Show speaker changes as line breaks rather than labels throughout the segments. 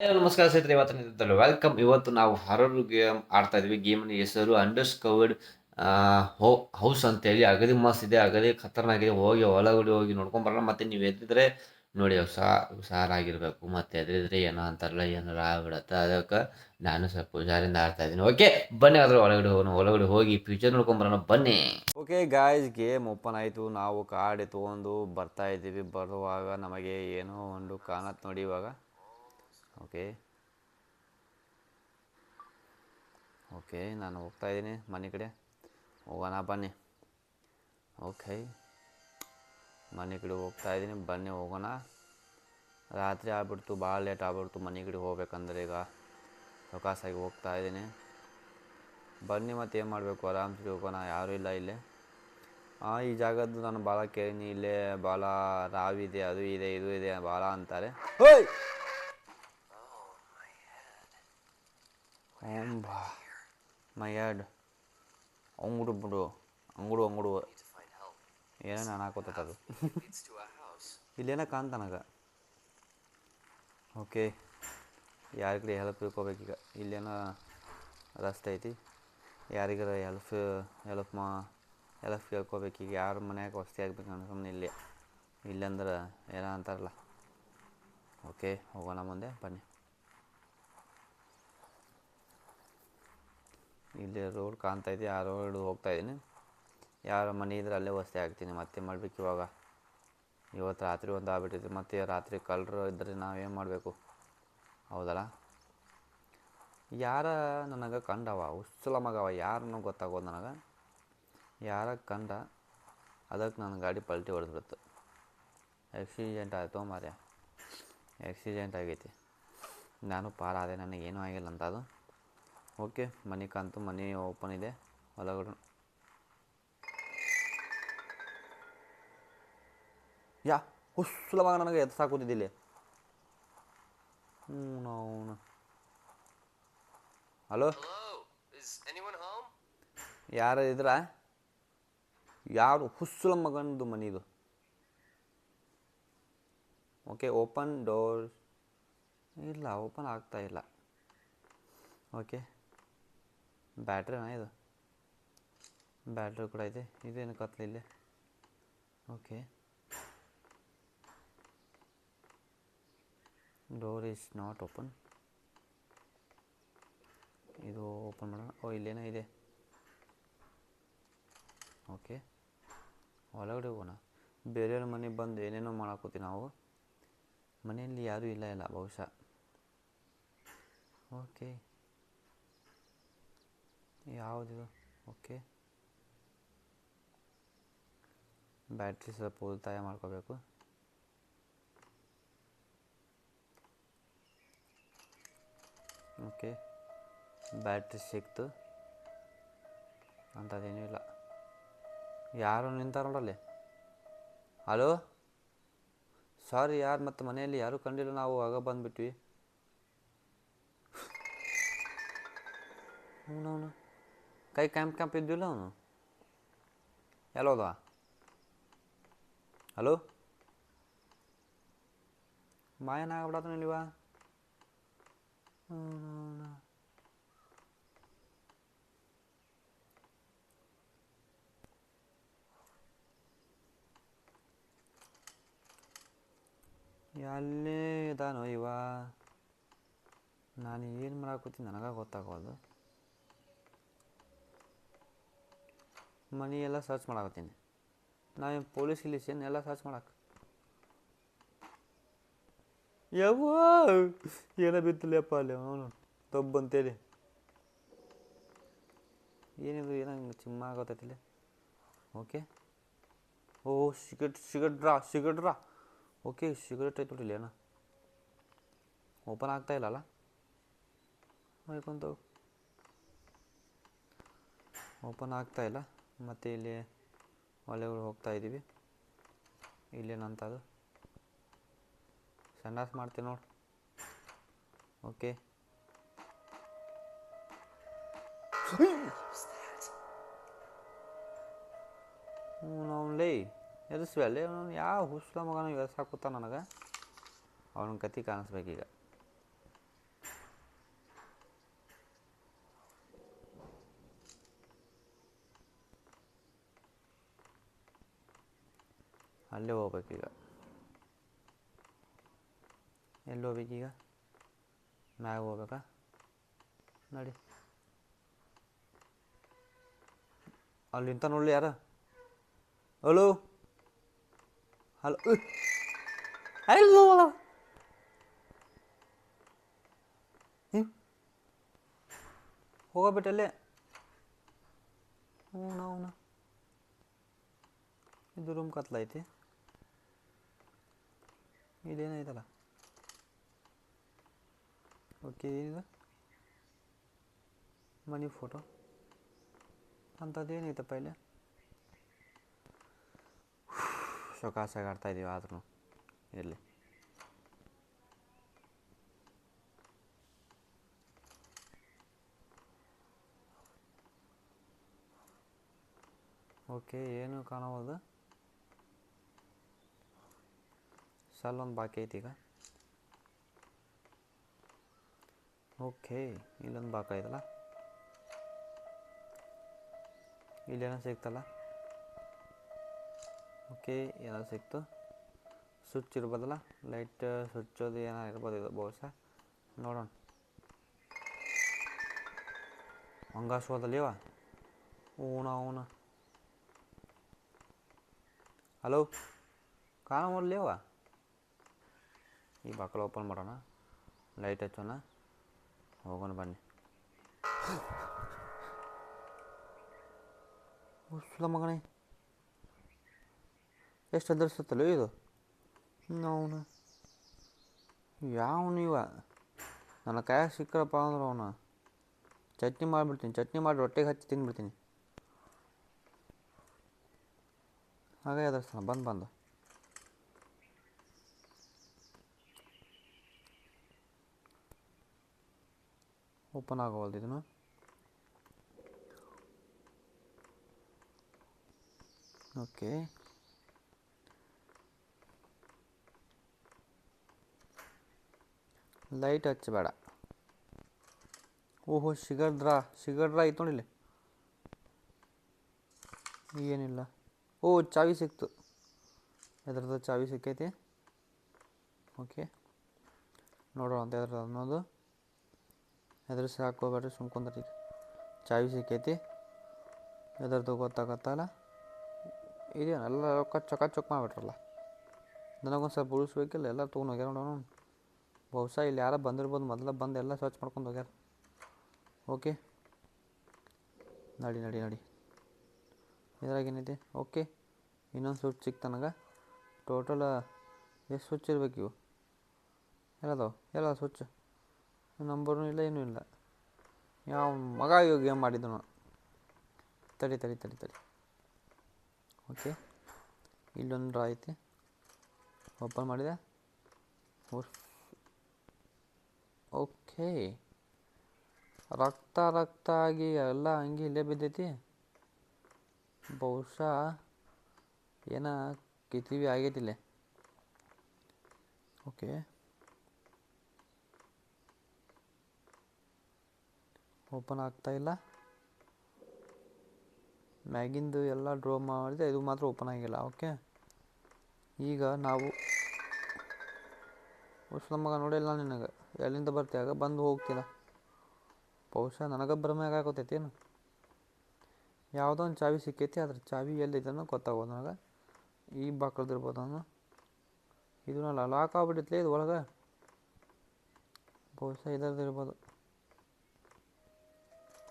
ನಮಸ್ಕಾರ ಸ್ನೇಹಿತರೆ ಇವತ್ತಿನ ವೆಲ್ಕಮ್ ಇವತ್ತು ನಾವು ಹರರ್ ಗೇಮ್ ಆಡ್ತಾ ಇದ್ವಿ. ಗೇಮ್ನ ಹೆಸರು ಅಂಡರ್ಸ್ಕವರ್ಡ್ ಹೋ ಹೌಸ್ ಅಂತೇಳಿ. ಅಗದಿ ಮಸ್ತ್ ಇದೆ, ಅಗದಿ ಖತರ್ನಾಗಿದೆ ಹೋಗಿ ಒಳಗಡೆ ಹೋಗಿ ನೋಡ್ಕೊಂಬರಲ್ಲ ಬರೋಣ. ಮತ್ತೆ ನೀವು ಎದ್ದಿದ್ರೆ ನೋಡಿ ಸಾ ಹುಷಾರಾಗಿರ್ಬೇಕು ಮತ್ತೆ ಎದ್ರಿದ್ರೆ ಏನೋ ಅಂತಾರಲ್ಲ, ಏನಾರ ಆಗ್ಬಿಡತ್ತೆ. ಅದಕ್ಕೆ ನಾನು ಸ್ವಲ್ಪ ಹುಷಾರಿಂದ ಆಡ್ತಾ ಇದ್ದೀನಿ. ಓಕೆ ಬನ್ನಿ ಆದರೆ ಒಳಗಡೆ ಹೋಗೋಣ. ಒಳಗಡೆ ಹೋಗಿ ಫ್ಯೂಚರ್ ನೋಡ್ಕೊಂಬರೋಣ ಬನ್ನಿ. ಓಕೆ ಗಾಯ್ಸ್ ಗೇಮ್ ಓಪನ್ ಆಯಿತು. ನಾವು ಕಾರ್ಡ್ ತೊಗೊಂಡು ಬರ್ತಾ ಇದ್ದೀವಿ. ಬರುವಾಗ ನಮಗೆ ಏನೋ ಒಂದು ಕಾಣತ್ತೆ ನೋಡಿ ಇವಾಗ. ಓಕೆ ಓಕೆ ನಾನು ಹೋಗ್ತಾ ಇದ್ದೀನಿ ಮನೆ ಕಡೆ ಹೋಗೋಣ ಬನ್ನಿ ಓಕೆ ಮನೆ ಕಡೆ ಹೋಗ್ತಾ ಇದ್ದೀನಿ ಬನ್ನಿ ಹೋಗೋಣ ರಾತ್ರಿ ಆಗ್ಬಿಡ್ತು ಭಾಳ ಲೇಟ್ ಆಗ್ಬಿಡ್ತು ಮನೆ ಕಡೆ ಹೋಗ್ಬೇಕಂದ್ರೆ ಈಗ ಸೊಕಾಸಾಗಿ ಹೋಗ್ತಾ ಇದ್ದೀನಿ ಬನ್ನಿ ಮತ್ತು ಏನು ಮಾಡಬೇಕು ಆರಾಮ್ಸೆ ಹೋಗೋಣ ಯಾರೂ ಇಲ್ಲ ಇಲ್ಲೇ ಈ ಜಾಗದ್ದು ನಾನು ಭಾಳ ಕೇಳೀನಿ ಇಲ್ಲೇ ಭಾಳ ರಾವಿದೆ ಅದು ಇದೆ ಇದು ಇದೆ ಭಾಳ ಅಂತಾರೆ ಮೈ ಯಾಡ್ ಅಂಗುಡು ಬಿಡು ಅಂಗುಡು ಅಂಗುಡು ಏನೋ ನಾನು ಹಾಕೋತದು ಇಲ್ಲೇನ ಕಾಣ್ತ ನನಗೆ ಓಕೆ ಯಾರ ಕಡೆ ಹೆಲ್ಪ್ ತಿಳ್ಕೊಬೇಕೀಗ ಇಲ್ಲೇನೋ ರಸ್ತೆ ಐತಿ ಯಾರಿಗಾರ ಹೆಲ್ಪ್ ಹೆಲ್ಪ್ ಮಾ ಹೆಲ್ಪ್ ಕೇಳ್ಕೊಬೇಕೀಗ ಯಾರ ಮನ್ಯಾಗ ವಸ್ತಿ ಆಗ್ಬೇಕು ಅನ್ನೋ ಸುಮ್ಮನೆ ಇಲ್ಲಿ ಇಲ್ಲಂದ್ರೆ ಏನೋ ಅಂತಾರಲ್ಲ ಓಕೆ ಹೋಗೋಣ ಮುಂದೆ ಬನ್ನಿ ಇಲ್ಲಿ ರೋಡ್ ಕಾಣ್ತಾ ಇದೆ ಆ ರೋಡ್ ಹೋಗ್ತಾ ಇದ್ದೀನಿ. ಯಾರ ಮನೆ ಇದ್ರೆ ಅಲ್ಲೇ ವಸ್ತಿ ಆಗ್ತೀನಿ ಮತ್ತೆ ಮಾಡ್ಬೇಕು ಇವಾಗ. ಇವತ್ತು ರಾತ್ರಿ ಒಂದು ಆಗ್ಬಿಟ್ಟಿದೆ, ಮತ್ತೆ ರಾತ್ರಿ ಕಳ್ಳರು ಇದ್ದರೆ ನಾವೇನು ಮಾಡಬೇಕು? ಹೌದಲ್ಲ? ಯಾರ ನನಗೆ ಕಂಡವ? ಉಸ್ಸಲ ಮಗವ ಯಾರನ್ನೂ ಗೊತ್ತಾಗೋದು ನನಗೆ? ಯಾರ ಕಂಡ ಅದಕ್ಕೆ ನನ್ನ ಗಾಡಿ ಪಲ್ಟಿ ಹೊಡೆದ್ಬಿಡ್ತು ಆಕ್ಸಿಡೆಂಟ್ ಆಯಿತು ಮಾರ್ಯ ಆಕ್ಸಿಡೆಂಟ್ ಆಗೈತಿ. ನಾನು ಪಾರಾದೆ, ನನಗೇನೂ ಆಗಿಲ್ಲ ಅಂತ ಅದು ಓಕೆ ಮನೆ ಕಾಂತು ಮನೆ ಓಪನ್ ಇದೆ. ಹೊಲಗಳು ಯಾ ಹುಸ್ಲವಾಗ ನನಗೆ ಎತ್ತ ಸಾಕೋತಿದ್ದಿಲ್ಲ ಹ್ಞೂ ಹಲೋ? ಯಾರು ಇದ್ರ? ಯಾರು? ಹುಸ್ಸುಲ ಮಗನದು ಮನಿದು. Okay, open door. ಇಲ್ಲ, ಓಪನ್ ಆಗ್ತಾ ಇಲ್ಲ. ಓಕೆ. ಬ್ಯಾಟ್ರಿನಾ ಇದು? ಬ್ಯಾಟ್ರಿ ಕೂಡ ಇದೆ. ಇದೇನು ಕತ್ಲೆ ಇಲ್ಲಿ? Okay door is not open ಇದು ಓಪನ್ ಮಾಡೋಣ ಓ, ಇಲ್ಲೇನೋ ಇದೆ. ಓಕೆ ಒಳಗಡೆ ಹೋಗೋಣ. ಬೇರೆಯವ್ರ ಮನೆಗೆ ಬಂದು ಏನೇನೋ ಮಾಡಾಕೋತೀವಿ ನಾವು. ಮನೆಯಲ್ಲಿ ಯಾರೂ ಇಲ್ಲ ಇಲ್ಲ ಬಹುಶಃ. Okay ಯಾವುದಿದು okay. ಬ್ಯಾಟ್ರಿ ಸ್ವಲ್ಪ ಉಳಿತಾಯ ಮಾಡ್ಕೋಬೇಕು. ಓಕೆ. ಬ್ಯಾಟ್ರಿ ಸಿಕ್ತು. ಅಂಥದ್ದೇನೂ ಇಲ್ಲ. ಯಾರು ನಿಂತಾರ ನೋಡಲ್ಲಿ? ಹಲೋ ಸಾರಿ ಯಾರು ಮತ್ತು ಮನೆಯಲ್ಲಿ ಯಾರೂ ಕಂಡಿಲ್ಲ ನಾವು, ಆಗ ಬಂದುಬಿಟ್ವಿ. ಅವನು ಕೈ ಕ್ಯಾಂಪ್ ಕ್ಯಾಂಪ್ ಇದ್ದಿಲ್ಲ ಅವನು ಎಲ್ಲೋದ ಹಲೋ ಮಾಯನ ಆಗ್ಬಿಡತ್ತ ನೀವ ಎಲ್ಲೇ ಇದಾನೋ ಇವ ನಾನು ಏನು ಮಾಡಾಕತ್ತೀನಿ ನನಗೆ ಗೊತ್ತಾಗೋದು ಮನಿ ಎಲ್ಲ ಸರ್ಚ್ ಮಾಡಾಕತ್ತೀನಿ ನಾನು ಪೊಲೀಸ್ ಏನು ಎಲ್ಲ ಸರ್ಚ್ ಮಾಡಕ್ಕೆ ಯವ್ವ? ಏನೋ ಬಿತ್ತಲಪ್ಪ ಅಲ್ಲಿ ಅವನು? ತಬ್ಬು ಅಂತೇಳಿ. ಏನಿದು ಏನೋ ಚಿಮ್ಮ ಆಗತ್ತೈತಿಲ್ಲ ಓಕೆ ಓ, ಸಿಗಟ್ ಸಿಗಟ್ರಾ ಸಿಗಟ್ರಾ? ಓಕೆ ಸಿಗರೇಟ್ ಐತೆ ನೋಡಿ ಏನೋ? ಓಪನ್ ಆಗ್ತಾ ಇಲ್ಲಲ್ಲ ಮಾಡ್ಕೊಂತ ಓಪನ್ ಆಗ್ತಾ ಇಲ್ಲ. ಮತ್ತು ಇಲ್ಲಿ ಒಲೆಗಳು ಹೋಗ್ತಾ ಇದ್ದೀವಿ. ಇಲ್ಲೇನಂತದು? ಸಂಡಾಸ್ ಮಾಡ್ತೀನಿ ನೋಡಿ. ಓಕೆ ಹ್ಞೂ ನಾವು ಲೇ ಎದುರಿಸ್ವಿ ಅಲ್ಲಿ ಯಾವ ಹುಸ್ಲ ಮಗನ ಎದುರ್ಸಾಕುತ್ತ ನನಗೆ? ಅವನ ಕತಿ ಕಾಣಿಸ್ಬೇಕೀಗ. ಅಲ್ಲೇ ಹೋಗ್ಬೇಕೀಗ ಎಲ್ಲಿ ಹೋಗ್ಬೇಕೀಗ ಮ್ಯಾಗ ಹೋಗ್ಬೇಕಾ ನಡಿ ಅಲ್ಲಿ ನಿಂತ ನೋಡ್ಲಿ ಯಾರ ಹಲೋ ಹಲೋ ಹಲೋ ಹೋಗಬಿಟ್ಟಲ್ಲೇ ಹ್ಞೂ ಅವನ ಇದು ರೂಮ್ ಕತ್ಲೈತಿ ಇದೇನೈತಲ್ಲ? ಓಕೆ ಏನಿದೆ? ಮನಿ ಫೋಟೋ ಅಂಥದ್ದು ಏನೈತಪ್ಪ ಇಲ್ಲಿ? ಶೋಕಾಸಾಗಿ ಆಡ್ತಾ ಇದೀವಿ ಆದ್ರೂ ಇರಲಿ. ಓಕೆ ಏನು ಕಾಣವಲ್ದು ಸಲ್ ಒಂದು ಬಾಕಿ ಐತಿ ಈಗ. ಓಕೆ ಇಲ್ಲೊಂದು ಬಾಕ ಐತಲ್ಲ. ಇಲ್ಲೇನೋ ಸಿಗ್ತಲ್ಲ. ಓಕೆ ಏನೋ ಸಿಕ್ತು. ಸ್ವಿಚ್ ಇರ್ಬೋದಲ್ಲ ಲೈಟ್ ಸ್ವಿಚ್ ಅದು ಏನೋ ಇರ್ಬೋದು ಇದು ಬಹುಶಃ. ನೋಡೋಣ. ಹಂಗಾಸ್ಬೋದಲ್ಲಿ ಇವ? ಊಣ ಊಣ. ಹಲೋ ಕಾಣವಲ್ಲೇವ ಈ ಬಾಕಲು ಓಪನ್ ಮಾಡೋಣ. ಲೈಟ್ ಹಚ್ಚೋಣ. ಹೋಗೋಣ ಬನ್ನಿ. ಉಸ್ಲ ಮಗನೇ. ಎಷ್ಟು ಎದುರಿಸುತ್ತಲ್ಲ ಇದು? ಅವನು. ಯಾವನು ಇವ ನನ್ನ ಕೈಯಾಗ ಸಿಕ್ಕರಪ್ಪ ಅಂದ್ರೆ ಅವನು. ಚಟ್ನಿ ಮಾಡಿಬಿಡ್ತೀನಿ ಚಟ್ನಿ ಮಾಡಿ ರೊಟ್ಟಿಗೆ ಹಚ್ಚಿ ತಿಂದ್ಬಿಡ್ತೀನಿ ಹಾಗೆ ಅದರ್ಸ ಬಂದು ಬಂದು. ಓಪನ್ ಆಗವಲ್ದು ಇದನ್ನು. ಓಕೆ. ಲೈಟ್ ಹಚ್ಚಬೇಡ. ಓಹೋ ಸಿಗಡ್ರಾ ಸಿಗಡ್ರಾ ಐತೆ ನೋಡಿಲ್ಲ ಏನಿಲ್ಲ. ಓ, ಚಾವಿ ಸಿಕ್ತು. ಎದ್ರದ್ದು ಚಾವಿ ಸಿಕ್ಕೈತಿ. ಓಕೆ. ನೋಡೋಣ ಅಂತ ಎದ್ರದ್ದು ಅನ್ನೋದು. ಎದುರು ಸಾಕೋಬೇಡ್ರಿ ಸುಮ್ಕೊಂಡ್ರಿ ಚಾವಿ ಸಿಕ್ಕೈತಿ. ಎದ್ರದ್ದು ಗೊತ್ತಾಗತ್ತಲ್ಲ? ಇದೇನು ಎಲ್ಲ ರೊಕ್ಕ ಚೊಕ ಚೊಕ್ ಮಾಡಿಬಿಟ್ರಲ್ಲ? ನನಗೊಂದು ಸ್ವಲ್ಪ ಉಳಿಸ್ಬೇಕಿಲ್ಲ, ಎಲ್ಲ ತೊಗೊಂಡು ಹೋಗ್ಯಾರ ನೋಡೋಣ ಬಹುಶಃ ಇಲ್ಲಿ ಯಾರೋ ಬಂದಿರ್ಬೋದು, ಮೊದಲ ಬಂದು ಎಲ್ಲ ಸ್ವಚ್ಛ ಮಾಡ್ಕೊಂಡು ಹೋಗ್ಯಾರ. ಓಕೆ. ನಡಿ ನಡಿ ನಡಿ. ಇದ್ರಾಗ ಏನೈತಿ ಓಕೆ. ಇನ್ನೊಂದು ಸ್ವಿಚ್ ಸಿಕ್ತು ನನಗೆ. ಟೋಟಲ್ ಎಷ್ಟು ಸ್ವಿಚ್ ಇರ್ಬೇಕು ಇವು? ಎಲ್ಲದವು? ಎಲ್ಲ ಸ್ವಿಚ್ ನಂಬರ್ನೂ ಇಲ್ಲ, ಏನೂ ಇಲ್ಲ. ಯಾವ ಮಗ ಇವಾಗ ಗೇಮ್ ಮಾಡಿದ್ದನು ತಡಿ ತಡಿ ತಡಿ ತಡಿ. ಓಕೆ ಇಲ್ಲೊಂದು ಡ್ರಾ ಐತಿ. ಓಪನ್ ಮಾಡಿದೆ. ಓಕೆ ರಕ್ತ ರಕ್ತ ಆಗಿ ಎಲ್ಲ ಹಂಗೆ ಇಲ್ಲೇ ಬಿದ್ದೈತಿ. ಬಹುಶಃ ಏನ ಕಿತಿವಿ ಆಗೈತಿಲ್ಲೇ. ಓಕೆ ಓಪನ್ ಆಗ್ತಾ ಇಲ್ಲ. ಮ್ಯಾಗಿಂದು ಎಲ್ಲ ಡ್ರಾ ಮಾಡಿದೆ, ಇದು ಮಾತ್ರ ಓಪನ್ ಆಗಿಲ್ಲ, ಓಕೆ? ಈಗ ನಾವು ಉಸ್ಲ ಮಗ ನೋಡಿಲ್ಲ ನಿನಗೆ, ಎಲ್ಲಿಂದ ಬರ್ತೀಯಾಗ ಬಂದು ಹೋಗ್ತಿಲ್ಲ ಬಹುಶಃ ನನಗೆ ಮ್ಯಾಗ ಆಗೋತೈತೇನು ಏನು? ಯಾವುದೋ ಒಂದು ಚಾವಿ ಸಿಕ್ಕೈತಿ, ಅದ್ರ ಚಾವಿ ಎಲ್ಲಿದೆ ಅನ್ನೋ ಗೊತ್ತಾಗೋದು ನನಗೆ. ಈ ಬಾಕಳ್ದಿರ್ಬೋದು ನಾನು. ಇದನ್ನ ಲಾಕ್ ಆಗ್ಬಿಟ್ಟಿತ್ಲೆ ಇದು ಒಳಗೆ. ಬಹುಶಃ ಇದರದ್ದು ಇರ್ಬೋದು.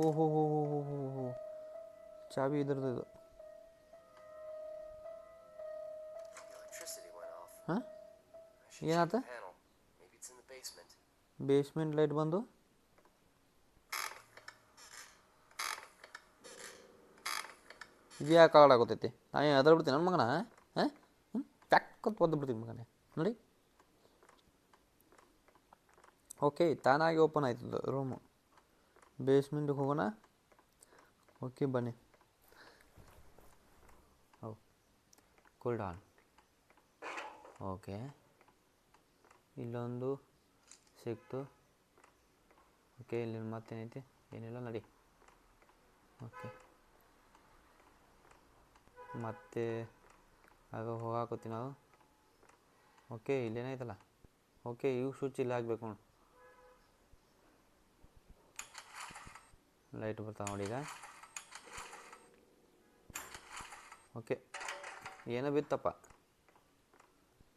ಓ ಹೋ ಹೋ ಹೋ ಹೋ ಹೋ ಚಾವಿ ಇದ್ರದ್ದು ಇದು. ಹಾಂ? ಏನಾತ. ಬೇಸ್ಮೆಂಟ್ ಲೈಟ್ ಬಂದು? ಇದು ಯಾಕೆ ನಾ ನಾನು ಅದ್ರ ಬಿಡ್ತೀನಿ ನನ್ನ ಮಗನ? ಹಾಂ? ಹ್ಞೂ ಪ್ಯಾಕ್ಕಂತ ಒದ್ದು ಬಿಡ್ತೀನಿ ಮಗನೇ. ನೋಡಿ. ಓಕೆ ತಾನಾಗಿ ಓಪನ್ ಆಯ್ತು ರೂಮು ಬೇಸ್ಮೆಂಟಿಗೆ ಹೋಗೋಣ ಓಕೆ ಬನ್ನಿ ಓ ಕೂಲ್ ಡೌನ್ ಓಕೆ ಇಲ್ಲೊಂದು ಸಿಕ್ತು ಓಕೆ ಇಲ್ಲಿ ಮತ್ತೇನೈತಿ ಏನಿಲ್ಲ ನಡಿ ಓಕೆ ಮತ್ತೆ ಆಗ ಹೋಗಾಕೋತೀನಿ ನಾವು ಓಕೆ ಇಲ್ಲೇನೈತಲ್ಲ ಓಕೆ ಇವು ಸ್ವಿಚ್ ಇಲ್ಲ ಹಾಕ್ಬೇಕು ನೋಡಿ ಲೈಟ್ ಬರ್ತಾವೆ ನೋಡಿ ಈಗ. ಓಕೆ ಏನೋ ಬಿತ್ತಪ್ಪ.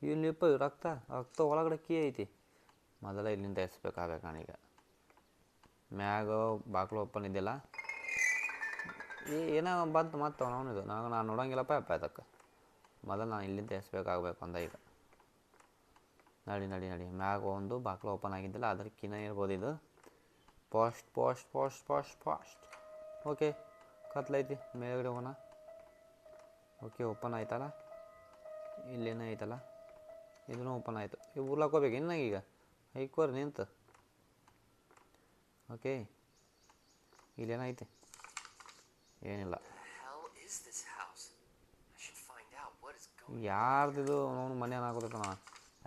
ಇಲ್ಲಿಪ್ಪ ರಕ್ತ ರಕ್ತ ಒಳಗಡೆ ಕೀ ಐತಿ. ಮೊದಲ ಇಲ್ಲಿಂದ ಎಸ್ಬೇಕಾಗಬೇಕು ನಾನೀಗ ಮ್ಯಾಗ ಬಾಕ್ಲು ಓಪನ್ ಇದ್ದಿಲ್ಲ. ಏ ಏನೋ ಬಂತು ಮತ್ತೆ ಅವನಿದು ನಾನು ನಾನು ನೋಡಂಗಿಲ್ಲಪ್ಪ ಅಪ್ಪ ಅದಕ್ಕೆ. ಮೊದಲು ನಾನು ಇಲ್ಲಿಂದ ಎಸ್ಬೇಕಾಗಬೇಕು ಅಂದ ಈಗ. ನಡಿ ನಡಿ ನಡಿ. ಮ್ಯಾಗ ಒಂದು ಬಾಕ್ಲು ಓಪನ್ ಆಗಿದ್ದಿಲ್ಲ ಅದ್ರ ಕಿನ್ನ ಇರ್ಬೋದು ಇದು. Fast fast fast fast fast okay ಕತ್ಲೈತಿ ಮೇಲ್ಗಡೆ ಹೋಗೋಣ. ಓಕೆ ಓಪನ್ ಆಯ್ತಲ್ಲ? ಇಲ್ಲೇನೋ ಐತಲ್ಲ ಇದೂ ಓಪನ್ ಆಯಿತು. ಇವು ಉರ್ಲಾಕೋಬೇಕು ಇನ್ನ ಈಗ. ಐಕೋರಿ ನಿಂತು. ಓಕೆ ಇಲ್ಲೇನೈತೆ ಏನಿಲ್ಲ. ಯಾರ್ದಿದು ಅವನು ಮನೆ ಏನಾಗೋದಕ್ಕ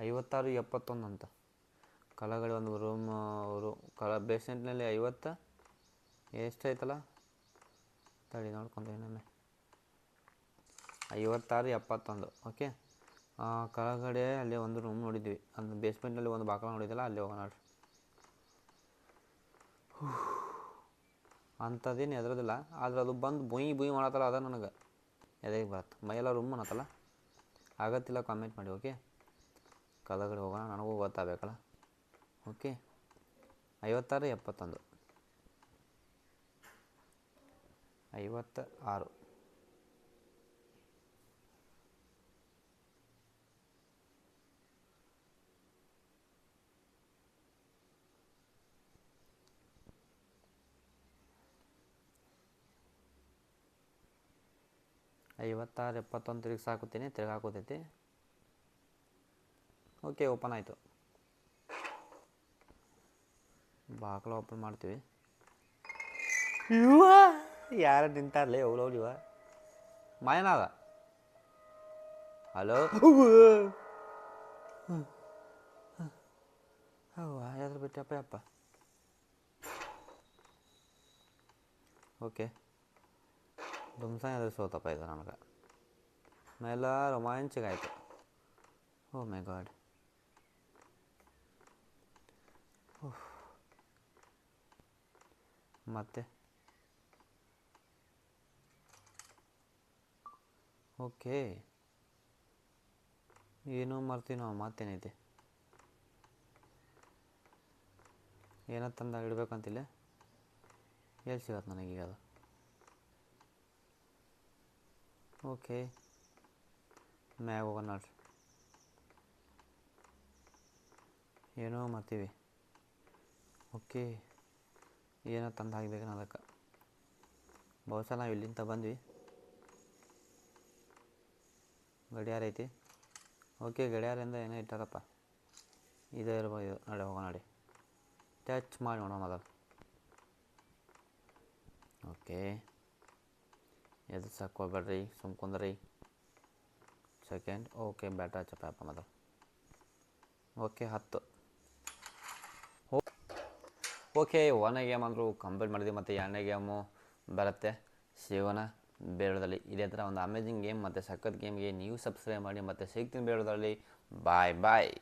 ಐವತ್ತಾರು ಎಪ್ಪತ್ತೊಂದು ಅಂತ. ಕೆಳಗಡೆ ಒಂದು ರೂಮ್ ರೂ ಕಲ ಬೇಸ್ಮೆಂಟ್ನಲ್ಲಿ ಐವತ್ತು ಎಷ್ಟೈತಲ್ಲ ತಡಿ ನೋಡ್ಕೊಂಡು ಏನೊಮ್ಮೆ ಐವತ್ತಾರು, ಎಪ್ಪತ್ತೊಂದು ಓಕೆ ಕೆಳಗಡೆ ಅಲ್ಲಿ ಒಂದು ರೂಮ್ ನೋಡಿದ್ವಿ. ಅಂದ್ರೆ ಬೇಸ್ಮೆಂಟ್ನಲ್ಲಿ ಒಂದು ಬಾಕಲ ನೋಡಿದ್ದಲ್ಲ ಅಲ್ಲಿ ಹೋಗೋಣ ನೋಡ್ರಿ. ಅಂಥದ್ದೇನು ಎದ್ರದಿಲ್ಲ ಆದ್ರೆ ಅದು ಬಂದು ಬುಯಿ ಬುಯಿ ಮಾಡತ್ತಲ್ಲ ಅದ ನನಗೆ. ಎದೆಗೆ ಬರುತ್ತೆ? ಮೈಯೆಲ್ಲ ರೂಮ್ ಅನ್ನತ್ತಲ್ಲ ಆಗತ್ತಿಲ್ಲ ಕಾಮೆಂಟ್ ಮಾಡಿ ಓಕೆ ಕೆಳಗಡೆ ಹೋಗೋಣ, ನನಗೂ ಗೊತ್ತಾಗಬೇಕಲ್ಲ. ಓಕೆ ಐವತ್ತಾರು ಎಪ್ಪತ್ತೊಂದು. ಐವತ್ತ ಆರು ಐವತ್ತಾರು ಎಪ್ಪತ್ತೊಂದು ತಿರುಗಿ ಸಾಕುತ್ತೀನಿ ತಿರ್ಗಿ ಹಾಕೋತೈತಿ ಓಕೆ ಓಪನ್ ಆಯಿತು. ಬಾಗಿಲು ಓಪನ್ ಮಾಡ್ತೀವಿ. ಇವ ಯಾರು ನಿಂತಾರಲ್ಲ ಅವ್ರವ್ರು ಇವ? ಮಾಯನಾದ ಹಲೋ? ಯಾವ್ದ್ರ ಬಿಟ್ಟಪ್ಪ ಅಪ್ಪ ಓಕೆ. ದುಮ್ಸ ಎದುರು ಸೋತಪ್ಪ ಇದು ನನಗೆ ಎಲ್ಲ ರೋಮಾಂಚಕ ಆಯಿತು. ಓ ಮೈ ಗಾಡ್. ಮತ್ತೆ ಓಕೆ ಏನೋ ಮರ್ತೀನೋ ನಾವು ಮತ್ತೇನೈತಿ ಏನೋ ತಂದಾಗ ಇಡಬೇಕಂತಿಲ್ಲ. ಎಲ್ಲಿ ಸಿಗತ್ತೆ ನನಗೀಗ ಅದು? ಓಕೆ. ಮ್ಯಾಗ ಹೋಗೋಣ ನೋಡ್ರಿ. ಏನೋ ಮಾಡ್ತೀವಿ ಓಕೆ. ಏನೋ ತಂದು ಹಾಕ್ಬೇಕು ಅದಕ್ಕೆ ಬಹುಶಃ ನಾವು ಇಲ್ಲಿಂದ ಬಂದ್ವಿ. ಗಡಿಯಾರ ಐತಿ. ಓಕೆ ಗಡಿಯಾರದಿಂದ ಏನೋ ಇಟ್ಟಾರಪ್ಪ. ಇದೇ ಇರ್ಬೋದು ನಡೆ, ಹೋಗೋಣ ನಡಿ. ಟಚ್ ಮಾಡಿ ನೋಡೋಣ ಮೊದಲು. ಓಕೆ. ಎದು ಸಾಕೋಬೇಡ್ರಿ ಸುಮ್ಕೊಂಡ್ರಿ ಸೆಕೆಂಡ್ ಓಕೆ ಬ್ಯಾಟ್ರಿ ಹಚ್ಚಪ್ಪ ಮೊದಲು. ಓಕೆ ಹತ್ತು. ಓಕೆ ಓನ ಗೇಮ್ ಅಂದರೂ ಕಂಪ್ಲೀಟ್ ಮಾಡಿದ್ವಿ ಮತ್ತು ಎರಡನೇ ಗೇಮು ಬರುತ್ತೆ. ಶಿವನ ಬೇಡದಲ್ಲಿ. ಇದೇ ಥರ ಒಂದು ಅಮೇಜಿಂಗ್ ಗೇಮ್ ಮತ್ತು ಸಖತ್ ಗೇಮ್ಗೆ ನೀವು ಸಬ್ಸ್ಕ್ರೈಬ್ ಮಾಡಿ ಮತ್ತು ಸಿಗ್ತೀನಿ ಬೇಡದಲ್ಲಿ. ಬಾಯ್ ಬಾಯ್